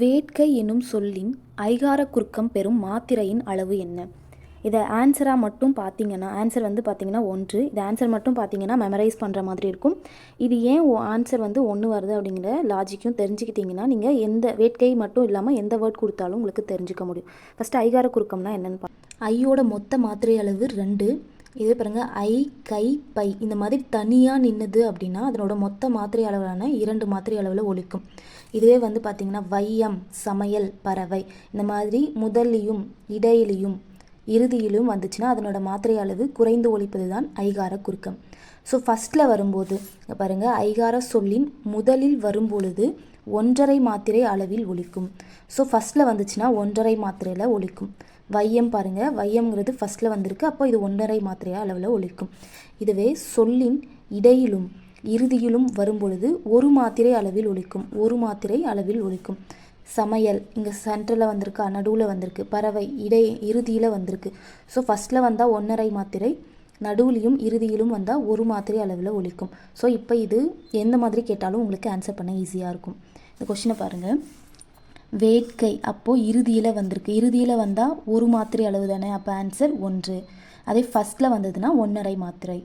வேட்கை எனும் சொல்லின் ஐகார குறுக்கம் பெறும் மாத்திரையின் அளவு என்ன? இதை ஆன்சராக மட்டும் பார்த்தீங்கன்னா ஆன்சர் வந்து பார்த்தீங்கன்னா ஒன்று. இது ஆன்சர் மட்டும் பார்த்தீங்கன்னா மெமரைஸ் பண்ணுற மாதிரி இருக்கும். இது ஏன் ஆன்சர் வந்து ஒன்று வருது அப்படிங்கிற லாஜிக்கும் தெரிஞ்சுக்கிட்டிங்கன்னா நீங்கள் எந்த வேட்கை மட்டும் இல்லாமல் எந்த வேர்ட் கொடுத்தாலும் உங்களுக்கு தெரிஞ்சுக்க முடியும். ஃபஸ்ட்டு ஐகார குறுக்கம்னா என்னென்னு பா ஐயோட மொத்த மாத்திரை அளவு ரெண்டு. இதே பாருங்கள் ஐ கை பை. இந்த மாதிரி தனியாக நின்றுது அப்படின்னா அதனோட மொத்த மாத்திரை அளவிலான இரண்டு மாத்திரை அளவில் ஒழிக்கும் இதுவே வந்து பார்த்திங்கன்னா வையம் சமையல் பறவை. இந்த மாதிரி முதல்லையும் இடையிலையும் இறுதியிலும் வந்துச்சுன்னா அதனோட மாத்திரை அளவு குறைந்து ஒழிப்பது தான் ஐகார குறுக்கம். ஸோ ஃபஸ்ட்டில் வரும்போது பாருங்கள் ஐகார சொல்லின் முதலில் வரும்பொழுது ஒன்றரை மாத்திரை அளவில் ஒழிக்கும் ஸோ ஃபஸ்ட்டில் வந்துச்சுன்னா ஒன்றரை மாத்திரையில் ஒழிக்கும் வையம் பாருங்கள் வையம்ங்கிறது ஃபஸ்ட்டில் வந்திருக்கு. அப்போ இது ஒன்றரை மாத்திரையாக அளவில் ஒழிக்கும் இதுவே சொல்லின் இடையிலும் இறுதியிலும் வரும்பொழுது ஒரு மாத்திரை அளவில் ஒழிக்கும் ஒரு மாத்திரை அளவில் ஒழிக்கும் சமையல் இங்கே சென்டரில் வந்திருக்கு நடுவில் வந்திருக்கு. பறவை இடை இறுதியில் வந்திருக்கு. ஸோ ஃபஸ்ட்டில் வந்தால் ஒன்றரை மாத்திரை நடுவுலையும் இறுதியிலும் வந்தால் ஒரு மாத்திரை அளவில் ஒழிக்கும் ஸோ இப்போ இது எந்த மாதிரி கேட்டாலும் உங்களுக்கு ஆன்சர் பண்ண ஈஸியாக இருக்கும். இந்த கொஷினை பாருங்கள் வேட்கை அப்போது இறுதியில் வந்திருக்கு. இறுதியில் வந்தால் ஒரு மாத்திரை அளவு தானே அப்போ ஆன்சர் ஒன்று. அதே ஃபஸ்ட்டில் வந்ததுன்னா ஒன்றரை மாத்திரை.